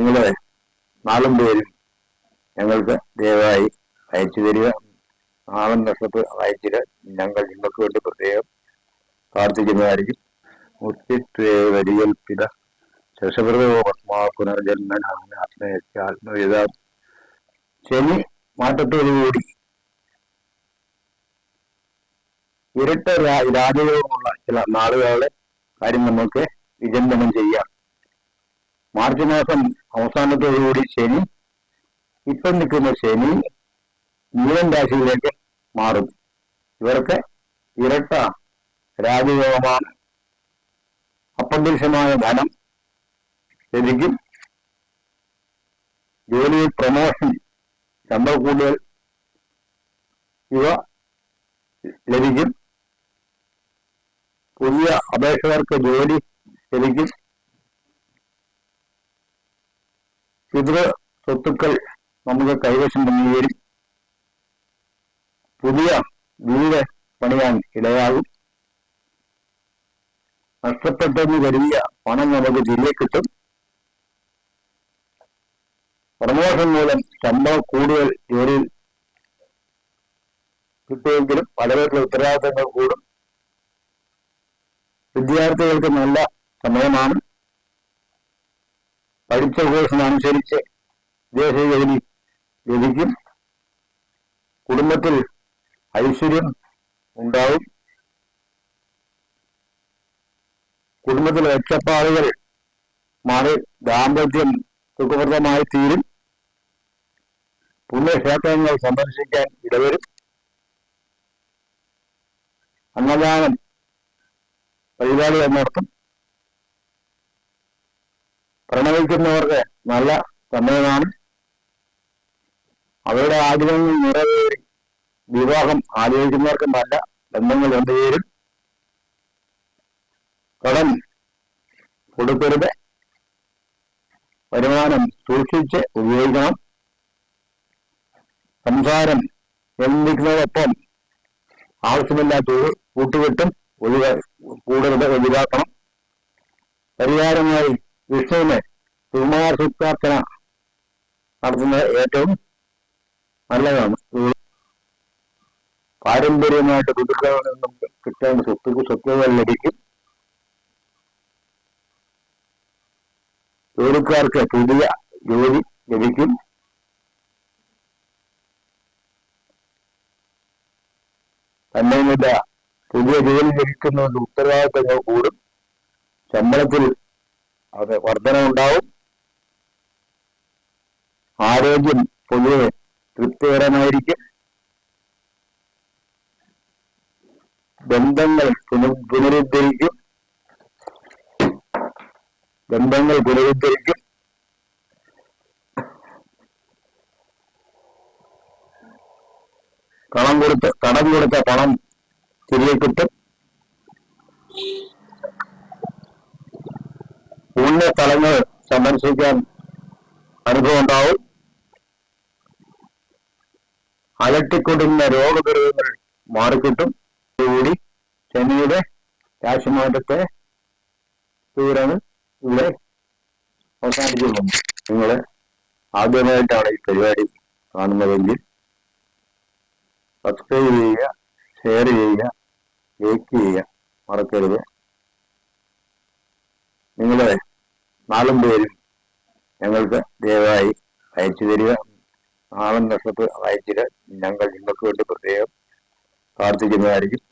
നിങ്ങളെ നാലും പേരും ഞങ്ങൾക്ക് ദയവായി അയച്ചു തരിക. നാളൻ നഷ്ടത്ത് അയച്ചിട്ട് ഞങ്ങൾ നിങ്ങൾക്ക് വേണ്ടി പ്രത്യേകം പ്രാർത്ഥിക്കുന്നതായിരിക്കും. മുത്തിത്വേവരികൽപ്പിത ശശവൃതോസ്മാ പുനർജന്മനാണ് ആത്മയത്യാത്മവിധ ശനി മാറ്റത്തോടുകൂടി ഇരട്ട രാജയോഗമുള്ള ചില നാളുകളുടെ കാര്യം നമുക്ക് വിചന്തനം ചെയ്യാം. മാർച്ച് മാസം അവസാനത്തോടുകൂടി ശനി ഇപ്പം നിൽക്കുന്ന ശനി മീനൻ രാശിയിലേക്ക് മാറും. ഇവർക്ക് ഇരട്ട രാജയോഗമാണ്. അപ്രതീക്ഷമായ ധനം ലഭിക്കും. ജോലി പ്രമോഷൻ ശമ്പള കൂടുതൽ ഇവ ലഭിക്കും. പുതിയ അപേക്ഷകർക്ക് ജോലി ലഭിക്കും. പിതൃ സ്വത്തുക്കൾ നമുക്ക് കൈവശം വന്നു പുതിയ വീട് പണിയാൻ ഇടയാകും. നഷ്ടപ്പെട്ടെന്ന് കരുതിയ പണം നമുക്ക് തിരികെ കിട്ടും. പ്രമോഷൻ മൂലം ശമ്പളം കൂടുതൽ ജോലിയിൽ കിട്ടുമെങ്കിലും പലവരുടെ ഉത്തരവാദിത്തങ്ങൾ കൂടും. വിദ്യാർത്ഥികൾക്ക് നല്ല സമയമാണ്. പഠിച്ച കോഴ്സിനനുസരിച്ച് വിദേശ ജോലി ലഭിക്കും കുടുംബത്തിൽ ഐശ്വര്യം ഉണ്ടാവും. കുടുംബത്തിലെ ഒറ്റപ്പാടുകൾ മാറി ദാമ്പത്യം സുഖപ്രദമായി തീരും. പുണ്യക്ഷേത്രങ്ങൾ സന്ദർശിക്കാൻ ഇടവരും. അന്നദാനം പരിപാടികൾ നടത്തും. പ്രണയിക്കുന്നവർക്ക് നല്ല സമയമാണ്. അവരുടെ ആഗ്രഹങ്ങൾ നിറവേറി വിവാഹം ആലോചിക്കുന്നവർക്ക് നല്ല ബന്ധങ്ങൾ രണ്ടുപേരും കടം കൊടുക്കരുത്. വരുമാനം സൂക്ഷിച്ച് ഉപയോഗിക്കണം. സംസാരം എന്നിരിക്കുന്നതോടൊപ്പം ആവശ്യമില്ലാത്തത് കൂട്ടുകെട്ടും ഒഴിവാ കൂടുതൽ ഒഴിവാക്കണം. പരിഹാരമായി വിഷ്ണുവിന് കുമാരസുപ്രാർത്ഥന നടത്തുന്നത് ഏറ്റവും നല്ലതാണ്. പാരമ്പര്യമായിട്ട് പിതൃക്കളിൽ നിന്നും കിട്ടേണ്ട സ്വത്ത് സ്വത്തുകൾ ലഭിക്കും. ജോലിക്കാർക്ക് പുതിയ ജോലി ലഭിക്കും. തന്നെയുമില്ല പുതിയ ജോലി ലഭിക്കുന്നതിന്റെ ഉത്തരവാദിത്തങ്ങൾ കൂടും. ശമ്പളത്തിൽ അത് വർധന ഉണ്ടാവും ആരോഗ്യം പൊതുവെ തൃപ്തികരമായിരിക്കും. ബന്ധങ്ങൾ പുന- പുനരുദ്ധരിക്കും. ബന്ധങ്ങൾ പുനരുദ്ധരിക്കും. കടം കൊടുത്ത കടം കൊടുത്ത പണം തിരികെ കിട്ടും. പുണ്യ സ്ഥലങ്ങൾ സന്ദർശിക്കാൻ അനുഭവം ഉണ്ടാവും അലട്ടിക്കൊടുന്ന രോഗദുരിതങ്ങൾ മാറിക്കിട്ടും. കൂടി ശനിയുടെ രാശിമാറ്റത്തെ വിവരങ്ങൾ ഇവിടെ അവസാനിക്കുന്നു നിങ്ങൾ ആദ്യമായിട്ടാണ് ഈ പരിപാടി കാണുന്നതെങ്കിൽ സബ്സ്ക്രൈബ് ചെയ്യുക ഷെയർ ചെയ്യുക ലൈക്ക് ചെയ്യുക. മറക്കരുത്. നിങ്ങളെ നാളും പേരും ഞങ്ങൾക്ക് ദയവായി അയച്ചു തരിക. നാളും നഷ്ടത്ത് അയച്ചില്ല ഞങ്ങൾ നിങ്ങൾക്ക് വേണ്ടി പ്രത്യേകം പ്രാർത്ഥിക്കുന്നതായിരിക്കും.